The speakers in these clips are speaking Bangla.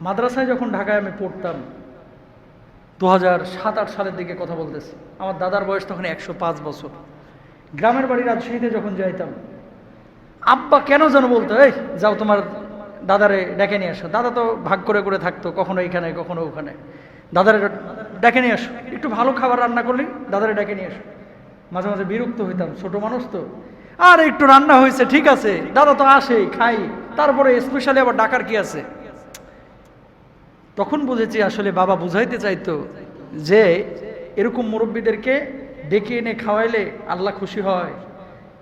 মাদ্রাসায় যখন ঢাকায় আমি পড়তাম দু হাজার সাত, আট সালের দিকে কথা বলতেছি। আমার দাদার বয়স তখন একশো পাঁচ বছর। গ্রামের বাড়ি রাজশাহীতে যখন যাইতাম, আব্বা কেন যেন বলতো, এই, যাও তোমার দাদারে ডেকে নিয়ে আসো। দাদা তো ভাগ করে করে থাকতো, কখনো এখানে, কখনো ওখানে। দাদারে ডেকে নিয়ে আসো। একটু ভালো খাবার রান্না করলি, দাদারে ডেকে নিয়ে আসো। মাঝে মাঝে বিরক্ত হইতাম, ছোট মানুষ তো। আর, একটু রান্না হয়েছে, ঠিক আছে। দাদা তো আসেই, খাই। তারপরে স্পেশালি আবার ডাকার কি আছে? তখন বুঝেছি আসলে বাবা বুঝাইতে চাইতো যে এরকম মুরব্বীদেরকে ডেকে এনে খাওয়াইলে আল্লাহ খুশি হয়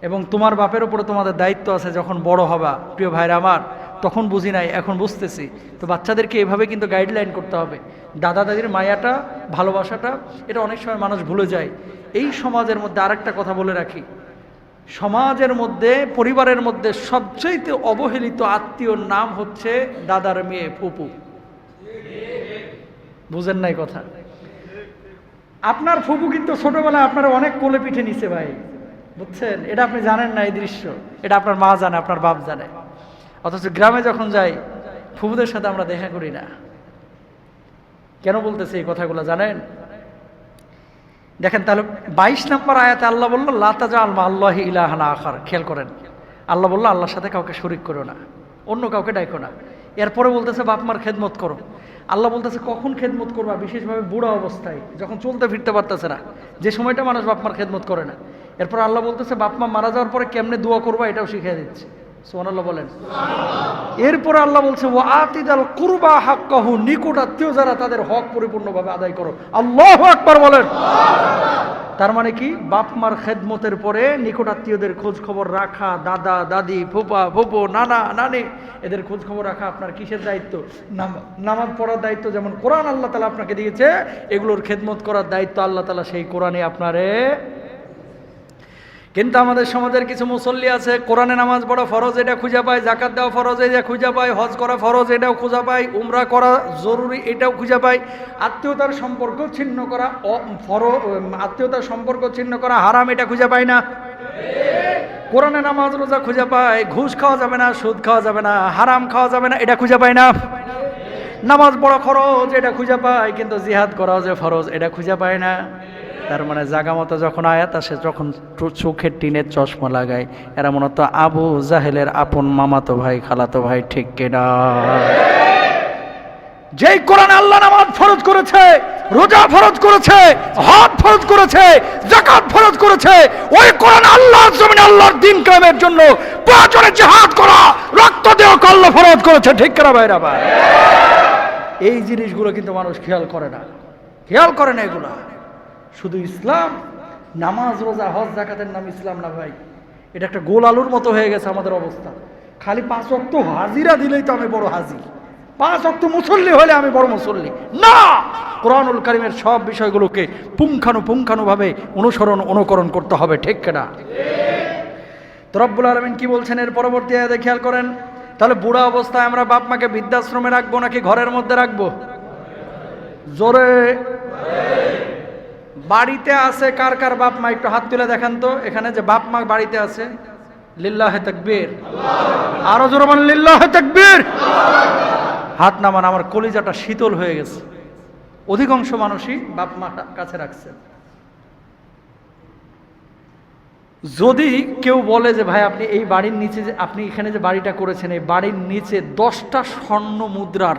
এবং তোমার বাপের ওপরে তোমাদের দায়িত্ব আছে যখন বড় হবা, প্রিয় ভাইরা আমার, তখন বুঝি নাই, এখন বুঝতেছি। তো বাচ্চাদেরকে এভাবে কিন্তু গাইডলাইন করতে হবে। দাদা দাদির মায়াটা, ভালোবাসাটা, এটা অনেক সময় মানুষ ভুলে যায়। এই সমাজের মধ্যে আরেকটা কথা বলে রাখি। সমাজের মধ্যে, পরিবারের মধ্যে সবচেয়ে অবহেলিত আত্মীয়র নাম হচ্ছে দাদার মেয়ে ফুপু। বুঝেন নাই কথা। আপনার ফুপু কিন্তু ছোটবেলায় আপনারা অনেক কোলে পিঠে নিছে ভাই। বুঝছেন? এটা আপনি জানেন না এই দৃশ্য। এটা আপনার মা জানে, আপনার বাপ জানে। অথচ গ্রামে যখন যাই ফুপুদের সাথে আমরা দেখা করি না। কেন বলতেছে এই কথাগুলো জানেন? দেখেন তাহলে বাইশ নম্বর আয়াতে আল্লাহ বলল লাতাজা আলমা আল্লাহ ইলাহানা আখার। খেয়াল করেন। আল্লাহ বলল, আল্লাহর সাথে কাউকে শরিক করো না। অন্য কাউকে ডাইকো না। এরপরে বলতেছে, বাপ মার খেদমত করো। আল্লাহ বলতেছে, কখন খেদমত করবা? বিশেষভাবে বুড়া অবস্থায়, যখন চলতে ফিরতে পারতেছে না। যে সময়টা মানুষ বাপমার খেদমত করে না। এরপর আল্লাহ বলতেছে, বাপমা মারা যাওয়ার পরে কেমনে দোয়া করবা এটাও শিখিয়ে দিচ্ছে। সোহানাল্লাহ বলেন। এরপরে আল্লাহ বলছে ও আতিদাল কুরবা হাক্কাহু নিকট আত্মীয় যারা তাদের হক পরিপূর্ণভাবে আদায় করো। আল্লাহ আকবার বলেন। তার মানে কি? বাপ মার খেদমতের পরে নিকট আত্মীয়দের খোঁজ খবর রাখা, দাদা, দাদি ফুপা ফুপো, নানা, নানি, এদের খোঁজ খবর রাখা আপনার কিসের দায়িত্ব? নাম- নামাজ পড়ার দায়িত্ব যেমন কোরআন আল্লাহ তালা আপনাকে দিয়েছে, এগুলোর খেদমত করার দায়িত্ব আল্লাহ তালা সেই কোরআনে আপনারে কিন্তু আমাদের সমাজের কিছু মুসল্লি আছে, কোরআনে নামাজ পড়া ফরজ, এটা খুঁজে পায় জাকাত দেওয়া ফরজ এটা খুঁজে পায়, হজ করা ফরজ, এটাও খুঁজে পায়, উমরা করা জরুরি, এটাও খুঁজে পায়। আত্মীয়তার সম্পর্ক ছিন্ন করা ফর আত্মীয়তার সম্পর্ক ছিন্ন করা হারাম, এটা খুঁজে পায় না। কোরআনে নামাজ রোজা খুঁজে পায়, ঘুষ খাওয়া যাবে না, সুদ খাওয়া যাবে না, হারাম খাওয়া যাবে না, এটা খুঁজে পায় না। নামাজ পড়া খরচ এটা খুঁজে পায়, কিন্তু জিহাদ করাও যে ফরজ, এটা খুঁজে পায় না। তার মানে জাগা মতো যখন আয়াত আসে যখন চোখের টিনের চশমা লাগায়। এরা মূলত আবু জাহেলের আপন মামাতো ভাই, খালাতো ভাই, ঠিক কেনা? যেই কোরআন আল্লাহ নামাজ ফরজ করেছে, রোজা ফরজ করেছে, হজ ফরজ করেছে জাকাত ফরজ করেছে, ওই কোরআন আল্লাহ জমিন আল্লাহর দিন কায়েমের জন্য প্রয়োজনে জিহাদ করা, রক্ত দেওয়া কল্ল ফরজ করেছে, ঠিক করা ভাইরা ভাই? এই জিনিসগুলো কিন্তু মানুষ খেয়াল করে না। খেয়াল করে না এগুলো। শুধু ইসলাম, নামাজ, রোজা, হজ জাকাতের নাম ইসলাম না ভাই। এটা একটা গোল আলুর মতো হয়ে গেছে আমাদের অবস্থা। খালি পাঁচ অক্ত হাজিরা দিলেই তো আমি বড় হাজির। পাঁচ অক্ত মুসল্লি হলে আমি বড় মুসল্লি। না! কোরআনুল কারিমের সব বিষয়গুলোকে পুঙ্খানু পুঙ্খানুভাবে অনুসরণ, অনুকরণ করতে হবে, ঠিক কেনা তো আলমিন কি বলছেন? এর পরবর্তী আয়াতে খেয়াল করেন। তাহলে বুড়া অবস্থায় আমরা বাপ মাকে বৃদ্ধাশ্রমে রাখব নাকি ঘরের মধ্যে রাখব? জোরে! বাড়িতে আছে কার কার বাপ মা একটু হাত তুলে দেখান তো। এখানে যে বাপ মা বাড়িতে আছে, লিল্লাহে তাকবীর। আরও জোরে বলেন, লিল্লাহে তাকবীর। হাত নামান, আমার কলিজাটা শীতল হয়ে গেছে। অধিকাংশ মানুষই বাপ মা কাছে রাখছেন যদি কেউ বলে যে, ভাই, আপনি এই বাড়ির নিচে যে, আপনি এখানে যে বাড়িটা করেছেন, এই বাড়ির নিচে দশটা স্বর্ণ মুদ্রার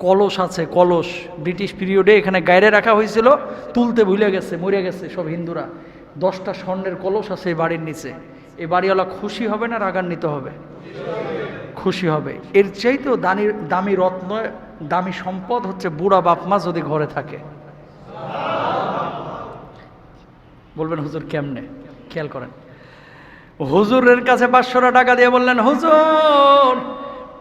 কলস আছে, কলস। ব্রিটিশ পিরিয়ডে এখানে গায়রে রাখা হয়েছিল, তুলতে ভুলে গেছে, মরে গেছে সব হিন্দুরা। দশটা স্বর্ণের কলস আছে এই বাড়ির নিচে। এই বাড়িওয়ালা খুশি হবে না রাগান্বিত হবে? খুশি হবে। এর চাইতেও দানি, দামি রত্ন, দামি সম্পদ হচ্ছে বুড়া বাপমা যদি ঘরে থাকে। বলবেন, হুজুর কেমনে? খেয়াল করেন। হুজুরের কাছে পাঁচশোটা টাকা দিয়ে বললেন, হুজুর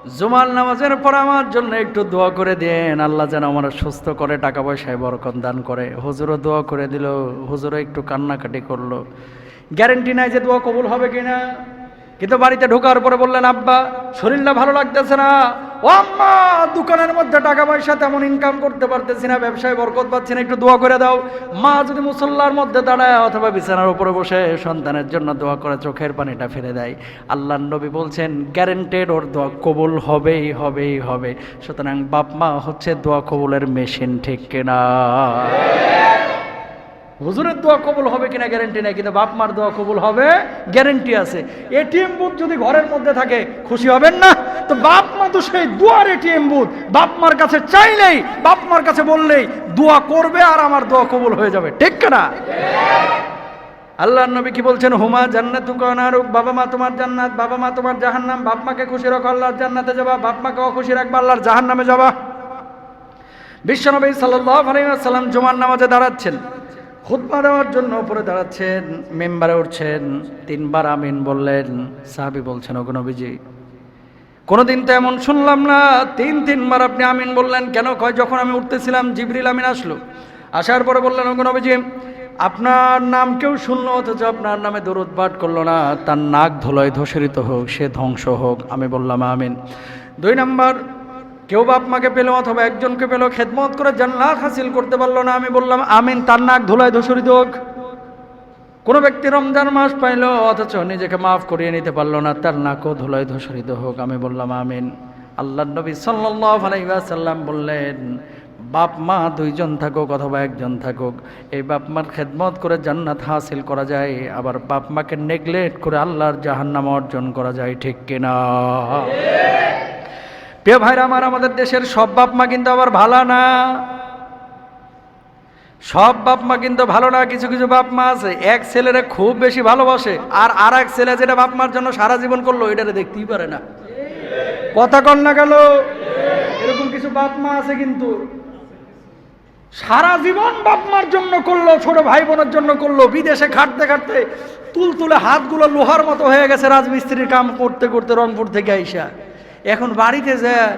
জুমার নামাজের পর আমার জন্য একটু দোয়া করে দেন। আল্লাহ যেন আমার সুস্থ করে, টাকা পয়সায় বরকম দান করে। হুজুরও দোয়া করে দিল, হুজুরও একটু কান্নাকাটি করল। গ্যারেন্টি নাই যে দোয়া কবুল হবে কিনা। কিন্তু বাড়িতে ঢোকার পরে বললেন, আব্বা, শরীরটা ভালো লাগতেছে না। ও আম্মা, দোকানের মধ্যে টাকা পয়সা তেমন ইনকাম করতে পারতেছি না, ব্যবসায় বরকত পাচ্ছি না, একটু দোয়া করে দাও। মা যদি মুসল্লার মধ্যে দাঁড়ায়, অথবা বিছানার উপরে বসে সন্তানের জন্য দোয়া করে, চোখের পানিটা ফেলে দেয়। আল্লাহ নবী বলছেন গ্যারেন্টেড ওর দোয়া কবুল হবেই হবেই, হবে। সুতরাং বাপ মা হচ্ছে দোয়া কবুলের মেশিন ঠিক কিনা? হুজুরের দোয়া কবুল হবে কিনা গ্যারেন্টি নাই, কিন্তু বাপ মার দোয়া কবুল হবে গ্যারেন্টি আছে। এটিএম বুথ যদি ঘরের মধ্যে থাকে, খুশি হবেন না? তো বাপ মা তো সেই দোয়ার এটিএম বুথ। বাপ মার কাছে চাইলেই, বাপ মার কাছে বললেই দোয়া করবে আর আমার দোয়া কবুল হয়ে যাবে। ঠিক না? আল্লাহ নবী কি বলছেন? হুমা জান্নাত কানারুক বাবা মা তোমার জান্নাত, বাবা মা তোমার জাহান্নাম, বাপ মাকে খুশি রাখো, আল্লাহর জান্নাতে যাবা, বাপ মাকে অখুশি রাখবা, আল্লাহর জাহান্নামে যাবা। বিশ্বনবী সাল্লাল্লাহু আলাইহি ওয়াসাল্লাম জুমার নামাজে দাঁড়াচ্ছেন। খুতবা দেওয়ার জন্য উপরে দাঁড়াচ্ছেন, মেম্বারে উঠছেন, তিনবার আমিন বললেন, সাহাবী বলছেন, ওগো নবীজি, কোনোদিন তো এমন শুনলাম না, তিন, তিনবার আপনি আমিন বললেন, কেন কয়, যখন আমি উঠতেছিলাম, জিবরিল আমিন আসলো। আসার পরে বললেন, ওগো নবীজি, আপনার নাম কেউ শুনলো, অথচ আপনার নামে দরুদ পাঠ করল না, তার নাক ধুলোয় ধূসরিত হোক, সে ধ্বংস হোক। আমি বললাম, আমিন। দুই নাম্বার কেউ বাপ মাকে পেল অথবা একজনকে পেল, খেদমত করে জান্নাত হাসিল করতে পারল না। আমি বললাম, আমিন, তার নাক ধুলায় ধূসরিত হোক কোনো ব্যক্তি রমজান মাস পাইলো, অথচ নিজেকে মাফ করিয়ে নিতে পারল না, তার নাকও ধুলায় ধূসরিত হোক আমি বললাম, আমিন। আল্লাহ নবী ওয়াসাল্লাম বললেন, বাপ মা দুইজন থাকুক অথবা একজন থাকুক, এই বাপ মার খেদমত করে জান্নাত হাসিল করা যায়, আবার বাপ মাকে নেগলেক্ট করে আল্লাহর জাহান্নাম অর্জন করা যায়, ঠিক কিনা? প্রিয় ভাইরা আমার, আমাদের দেশের সব বাপ মা কিন্তু আবার ভালো না। সব বাপ মা কিন্তু ভালো না, কিছু কিছু বাপ মা আছে, এক ছেলেরে খুব বেশি ভালোবাসে, আর আর এক ছেলে যেটা বাপ মার জন্য সারা জীবন করল এটারে দেখতেই পারে না। কথা কন না গেল এরকম কিছু বাপ মা আছে কিন্তু, সারা জীবন বাপ মার জন্য করল, ছোট ভাই বোনের জন্য করল, বিদেশে খাটতে খাটতে তুল তুলে হাতগুলো লোহার মতো হয়ে গেছে রাজমিস্ত্রির কাম করতে করতে রংপুর থেকে আইসা। এখন বাড়িতে যায়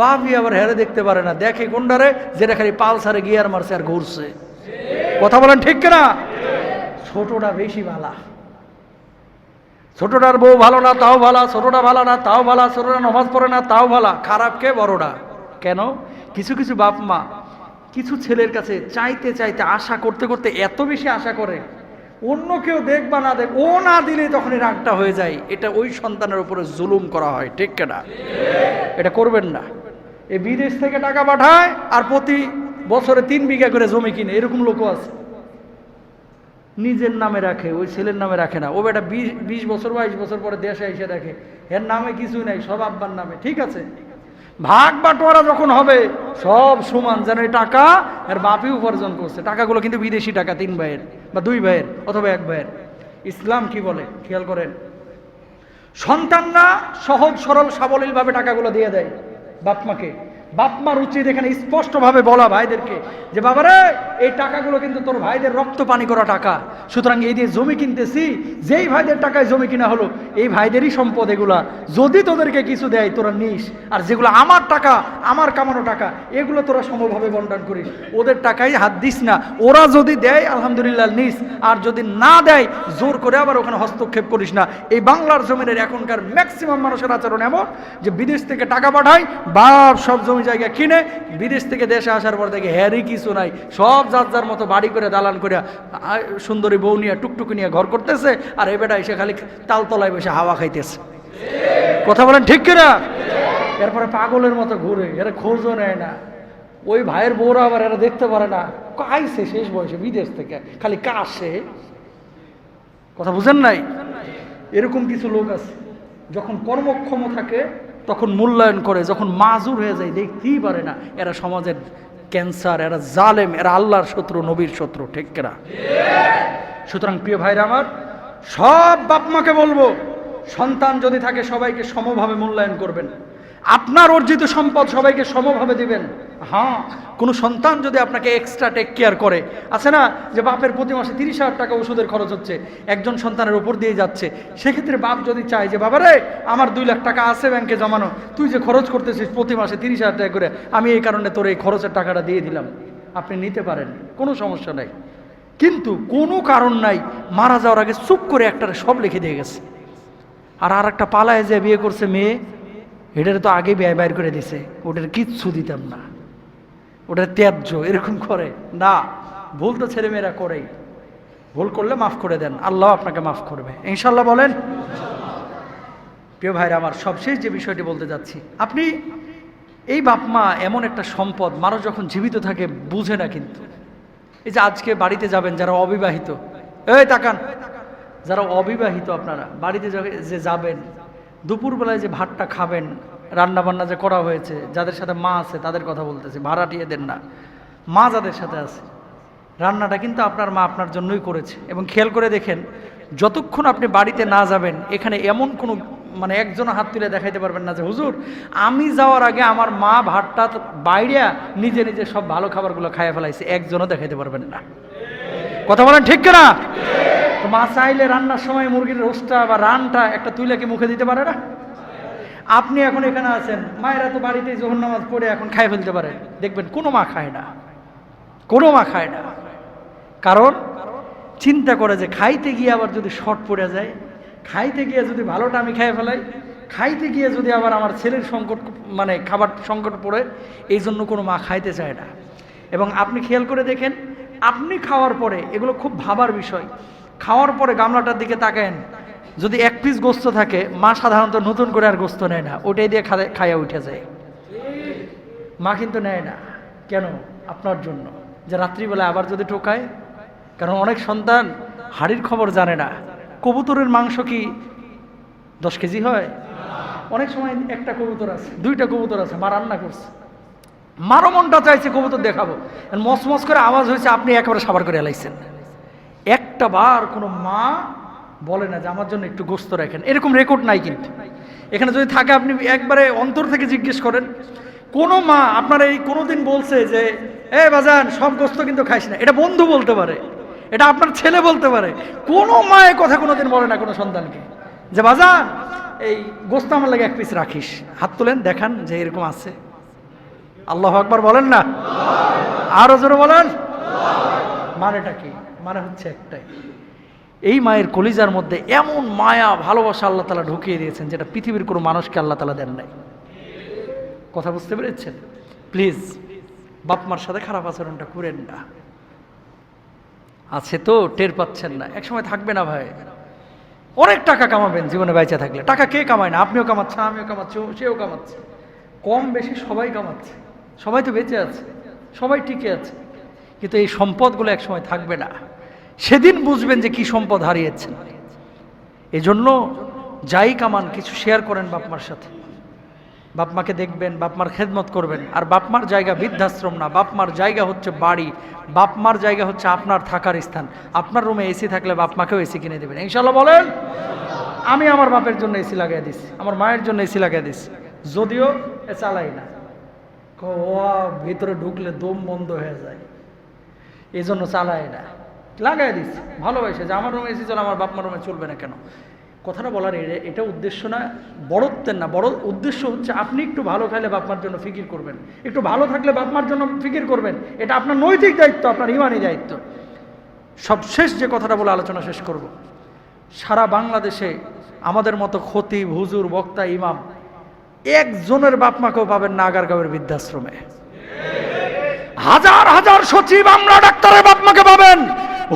বাপই আবার হেরে দেখতে পারে না, দেখে কোনটারে যেটা খালি পালসারে গিয়ার মারছে আর ঘুরছে। কথা বলেন ঠিক কিনা? ছোটটা বেশি ভালা ছোটটার বউ ভালো না, তাও ভালা। ছোটটা ভালো না, তাও ভালা। ছোটটা নমাজ পড়ে না, তাও ভালা। খারাপ কে বড়টা? কেন? কিছু কিছু বাপ মা, কিছু ছেলের কাছে চাইতে চাইতে আশা করতে করতে এত বেশি আশা করে। অন্য কেউ দেখ বা না দেখ, ও না দিলে তখনই রাগটা হয়ে যায়। এটা ওই সন্তানের উপরে জুলুম করা হয়, ঠিক কেনা এটা করবেন না। এই বিদেশ থেকে টাকা পাঠায় আর প্রতি বছরে তিন বিঘা করে জমি কিনে, এরকম লোকও আছে। নিজের নামে রাখে, ওই ছেলের নামে রাখে না। ও বেটা বিশ বছর, বাইশ বছর পরে দেশে এসে রাখে এর নামে কিছুই নাই, সব আব্বার নামে, ঠিক আছে? ভাগ বাটোয়ারা যখন হবে, সব সমান, যেন এই টাকা এর বাপি উপার্জন করছে। টাকাগুলো কিন্তু বিদেশি টাকা, তিন ভাইয়ের বা দুই ভাইয়ের অথবা এক ভাইয়ের। ইসলাম কি বলে? খেয়াল করেন। সন্তানরা সহজ, সরল, সাবলীলভাবে টাকাগুলো দিয়ে দেয় বাপ মাকে বাপ মার উচিত এখানে স্পষ্টভাবে বলা ভাইদেরকে যে, বাবারে, এই টাকাগুলো কিন্তু তোর ভাইদের রক্ত পানি করা টাকা। সুতরাং এই দিয়ে জমি কিনতেছি, যেই ভাইদের টাকায় জমি কিনা হলো, এই ভাইদেরই সম্পদ এগুলা। যদি তোদেরকে কিছু দেয়, তোরা নিস। আর যেগুলো আমার টাকা, আমার কামানো টাকা, এগুলো তোরা সমভাবে বন্টন করিস। ওদের টাকাই হাত দিস না। ওরা যদি দেয়, আলহামদুলিল্লাহ নিস। আর যদি না দেয়, জোর করে আবার ওখানে হস্তক্ষেপ করিস না। এই বাংলার জমিনের এখনকার ম্যাক্সিমাম মানুষের আচরণ এমন যে, বিদেশ থেকে টাকা পাঠায়, বাপ সব জমি জায়গা কিনে বিদেশ থেকে দেশে আসার পর থেকে হ্যারি কিছু নাই সব যার যার মতো বাড়ি করে, দালান করে সুন্দরী বউ নিয়ে, টুকটুকি নিয়ে ঘর করতেছে আর এ বেটা এসে খালি তালতলায় বসে হাওয়া খাইতেছে। কথা বলেন ঠিক কিনা? এরপরে পাগলের মতো ঘুরে, এরা খোঁজও নেয় না। ওই ভাইয়ের বউরা আবার এরা দেখতে পারে না। ক- আইছে শেষ বয়সে বিদেশ থেকে, খালি কাশে। কথা বুঝেন নাই? এরকম কিছু লোক আছে, যখন কর্মক্ষম থাকে তখন মূল্যায়ন করে, যখন মাজুর হয়ে যায়, দেখতেই পারে না, এরা সমাজের ক্যান্সার, এরা জালেম, এরা আল্লাহর শত্রু, নবীর শত্রু, ঠিক কেনা? সুতরাং প্রিয় ভাইরা আমার, সব বাপমাকে বলব, সন্তান যদি থাকে, সবাইকে সমভাবে মূল্যায়ন করবেন। আপনার অর্জিত সম্পদ সবাইকে সমভাবে দিবেন। হ্যাঁ কোনো সন্তান যদি আপনাকে এক্সট্রা টেক কেয়ার করে, আছে না? যে বাপের প্রতি মাসে তিরিশ হাজার টাকা ওষুধের খরচ হচ্ছে, একজন সন্তানের উপর দিয়ে যাচ্ছে, সেক্ষেত্রে বাপ যদি চায় যে বাবা রে আমার দুই লাখ টাকা আছে ব্যাংকে জমানো, তুই যে খরচ করতেছিস প্রতি মাসে তিরিশ হাজার টাকা করে, আমি এই কারণে তোর এই খরচের টাকাটা দিয়ে দিলাম। আপনি নিতে পারেন, কোনো সমস্যা নাই। কিন্তু কোনো কারণ নাই, মারা যাওয়ার আগে চুপ করে একটা সব লিখে দিয়ে গেছে। আর আর একটা পালায় যে বিয়ে করছে মেয়ে এটার তো আগে ব্যয় বাইর করে দিছে, ওটার কিচ্ছু দিতাম না। ওটার ত্যায্য, এরকম করে। না, ভুল তো ছেলেমেয়েরা করেই। ভুল করলে মাফ করে দেন, আল্লাহ আপনাকে মাফ করবে। ইনশাল্লাহ বলেন। প্রিয় ভাইরা, আমার সবশেষ যে বিষয়টি বলতে যাচ্ছি, আপনি এই বাপ মা এমন একটা সম্পদ মানুষ যখন জীবিত থাকে, বুঝে না কিন্তু। এই যে আজকে বাড়িতে যাবেন যারা অবিবাহিত, এই তাকান, যারা অবিবাহিত আপনারা, বাড়িতে যে যাবেন দুপুরবেলায় যে ভাতটা খাবেন রান্না বান্না যে করা হয়েছে, যাদের সাথে মা আছে তাদের কথা বলতেছি, ভাড়াটিয়ে দেন না। মা যাদের সাথে আছে, রান্নাটা কিন্তু আপনার মা আপনার জন্যই করেছে। এবং খেয়াল করে দেখেন, যতক্ষণ আপনি বাড়িতে না যাবেন, এখানে এমন কোনো মানে একজন হাত তুলে দেখাইতে পারবেন না যে, হুজুর, আমি যাওয়ার আগে আমার মা ভাতটা বাইরে নিজে নিজে সব ভালো খাবারগুলো খাইয়ে ফেলাইছে, একজনও দেখাইতে পারবেন না। কথা বলেন ঠিক না মা চাইলে রান্নার সময় মুরগির রোস্টটা বা রানটা একটা তুইলে কি মুখে দিতে পারে না? আপনি এখন এখানে আছেন, মায়েরা তো বাড়িতে জোহর নামাজ পড়ে এখন খাই ফেলতে পারে। দেখবেন, কোনো মা খায় না। কোনো মা খায় না। কারণ, চিন্তা করে যে খাইতে গিয়ে আবার যদি শর্ট পড়ে যায়, খাইতে গিয়ে যদি ভালোটা আমি খেয়ে ফেলাই, খাইতে গিয়ে যদি আবার আমার ছেলের সংকট মানে খাবার সংকট পড়ে, এই জন্য কোনো মা খাইতে চায় না। এবং আপনি খেয়াল করে দেখেন, আপনি খাওয়ার পরে এগুলো খুব ভাবার বিষয়। খাওয়ার পরে গামলাটার দিকে তাকেন যদি এক পিস গোস্ত থাকে, মা সাধারণত নতুন করে আর গোস্ত নেয় না। ওটাই দিয়ে খাইয়া উঠে যায়। মা কিন্তু নেয় না। কেন? আপনার জন্য। যে রাত্রিবেলা আবার যদি টোকায় কারণ অনেক সন্তান হাড়ির খবর জানে না। কবুতরের মাংস কি দশ কেজি হয়? অনেক সময় একটা কবুতর আছে, দুইটা কবুতর আছে, মা রান্না করছে। মারো মনটা চাইছে, কবুতর দেখাবো। মস মস করে আওয়াজ হয়েছে, আপনি একেবারে সাবার করে এলাইছেন। একটা বার কোনো মা বলে না যে আমার জন্য একটু গোস্ত রাখেন। এরকম রেকর্ড নাই কিন্তু। এখানে যদি থাকে, আপনি একবারে অন্তর থেকে জিজ্ঞেস করেন। কোনো মা আপনার এই কোনোদিন বলছে যে, এ বাজান, সব গোস্ত কিন্তু খাইস না। এটা বন্ধু বলতে পারে। এটা আপনার ছেলে বলতে পারে। কোনো মা এ কথা কোনোদিন বলে না কোনো সন্তানকে। যে, বাজান, এই গোস্ত আমার লাগে এক পিস রাখিস। হাত তোলেন, দেখান যে এরকম আছে। আল্লাহ আকবার বলেন না? আরও জোরে বলেন। মানেটা কি? মানে হচ্ছে একটাই। এই মায়ের কলিজার মধ্যে এমন মায়া, ভালোবাসা আল্লাহ তালা ঢুকিয়ে দিয়েছেন যেটা পৃথিবীর কোনো মানুষকে আল্লাহ তালা দেন নাই। কথা বুঝতে পেরেছেন? প্লিজ বাপমার সাথে খারাপ আচরণটা করেন না। আছে তো, টের পাচ্ছেন না। একসময় থাকবে না ভাই। অনেক টাকা কামাবেন জীবনে বেঁচে থাকলে। টাকা কে কামায় না? আপনিও কামাচ্ছেন, আমিও কামাচ্ছি, সেও কামাচ্ছে। কম বেশি সবাই কামাচ্ছে। সবাই তো বেঁচে আছে। সবাই টিকে আছে। কিন্তু এই সম্পদগুলো একসময় থাকবে না। সেদিন বুঝবেন যে কি সম্পদ হারিয়েছেন। এজন্য যাই কামান, কিছু শেয়ার করেন বাপমার সাথে। বাপমাকে দেখবেন বাপমার খেদমত করবেন। আর বাপমার জায়গা বৃদ্ধাশ্রম না বাপমার জায়গা হচ্ছে বাড়ি বাপমার জায়গা হচ্ছে আপনার থাকার স্থান। আপনার রুমে এসি থাকলে বাপমাকেও এসি কিনে দেবেন। ইনশাল্লাহ বলেন, আমি আমার বাপের জন্য এসি লাগিয়ে দিছি, আমার মায়ের জন্য এসি লাগিয়ে দিছি। যদিও এ চালাই না। ভিতরে ঢুকলে দম বন্ধ হয়ে যায়। এই জন্য চালায় না। লাগাই দিচ্ছি, ভালোবাসে, যে আমার রুমে এসি চলে, আমার বাপমার রুমে চলবে না কেন? কথাটা বলার এটা উদ্দেশ্য না, বড়ত্বের না। বড় উদ্দেশ্য হচ্ছে আপনি একটু ভালো খাইলে বাপমার জন্য ফিকির করবেন। একটু ভালো থাকলে বাপমার জন্য ফিকির করবেন। এটা আপনার নৈতিক দায়িত্ব, আপনার ইমানি দায়িত্ব। সবশেষ যে কথাটা বলে আলোচনা শেষ করব। সারা বাংলাদেশে আমাদের মতো খতিব, হুজুর, বক্তা, ইমাম, একজনের বাপমাকেও পাবেন না আগারগাঁওয়ের বৃদ্ধাশ্রমে। হাজার হাজার সচিব আমরা ডাক্তারের বাপমাকে পাবেন।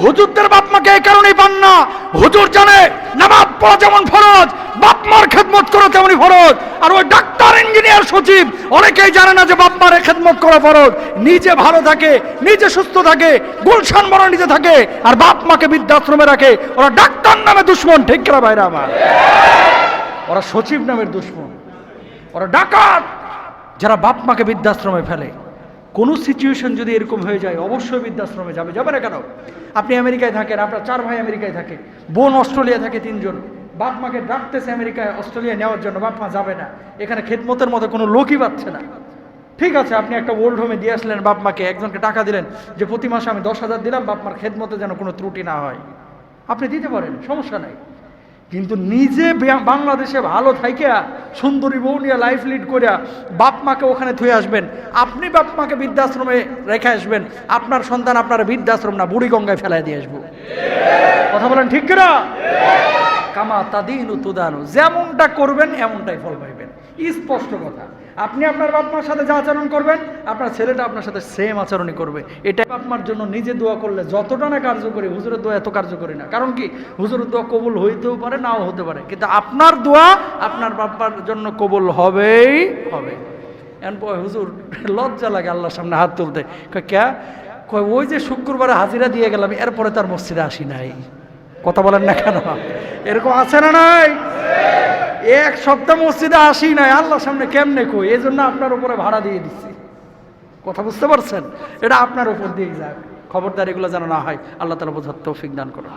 হুজুরদের বাপমাকে এই কারণেই পান না। হুজুর জানে, নামাজ পড়া যেমন ফরজ, বাপমার খেদমত করা তেমনই ফরজ। আর ওই ডাক্তার, ইঞ্জিনিয়ার, সচিব, অনেকেই জানে না যে বাপমার খেদমত করা ফরজ। নিজে ভালো থাকে, নিজে সুস্থ থাকে, গুলশান বড় নিজে থাকে, আর বাপমাকে বৃদ্ধাশ্রমে রাখে। ওরা ডাক্তার নামে দুশ্মন, ঠিক করা বাইরে আমার? ওরা সচিব নামের দুশ্মন। ওরা ডাকাত, যারা বাপ মাকে বৃদ্ধাশ্রমে ফেলে। কোনো সিচুয়েশন যদি এরকম হয়ে যায়, অবশ্যই বৃদ্ধাশ্রমে যাবে। যাবে না কেন? আপনি আমেরিকায় থাকেন, আপনার চার ভাই আমেরিকায় থাকে, বোন অস্ট্রেলিয়া থাকে তিনজন। বাপ মাকে ডাকতেছে আমেরিকায় অস্ট্রেলিয়া নেওয়ার জন্য, বাপ মা যাবে না। এখানে খেদমতের মতো কোনো লোকই পাচ্ছে না। ঠিক আছে, আপনি একটা ওল্ড হোমে দিয়ে আসলেন, বাপ মাকে একজনকে টাকা দিলেন, যে প্রতি মাসে আমি দশ হাজার দিলাম, বাপ মার খেদমতে যেন কোনো ত্রুটি না হয়। আপনি দিতে পারেন, সমস্যা নাই। কিন্তু নিজে বাংলাদেশে ভালো থাইকা সুন্দরী বউ নিয়ে লাইফ লিড করিয়া বাপ মাকে ওখানে থুয়ে আসবেন। আপনি বাপ মাকে বৃদ্ধাশ্রমে রেখে আসবেন। আপনার সন্তান আপনার বৃদ্ধাশ্রম না, বুড়ি গঙ্গায় ফেলাই দিয়ে আসব। কথা বলেন ঠিক কিনা? কামা তাদিন তুদানু। যেমনটা করবেন, এমনটাই ফল পাইবেন। স্পষ্ট কথা। আপনি আপনার বাপ মার সাথে যা আচরণ করবেন, আপনার ছেলেটা আপনার সাথে সেম আচরণই করবে। এটা বাপ মার জন্য নিজে দোয়া করলে যতটা না কার্যকরী, হুজুরের দোয়া এত কার্যকরী না। কারণ কি? হুজুরের দোয়া কবুল হইতেও পারে, নাও হতে পারে। কিন্তু আপনার দোয়া আপনার বাপ্পার জন্য কবুল হবেই হবে। এরপর হুজুর, লজ্জা লাগে আল্লাহর সামনে হাত তুলতে। ক্যা, কয়? ওই যে শুক্রবারে হাজিরা দিয়ে গেলাম, এরপরে তার মসজিদে আসি নাই। কথা বলেন না কেন? এরকম আছে না নাই? এক সপ্তাহ মসজিদে আসি নাই, আল্লাহর সামনে কেমনে কই? এই জন্য আপনার উপরে ভাড়া দিয়ে দিচ্ছি কথা বুঝতে পারছেন? এটা আপনার উপর দিয়ে যাক। খবরদার এগুলো যেন না হয়, আল্লাহ তালা বোঝার তৌফিক দান করুন।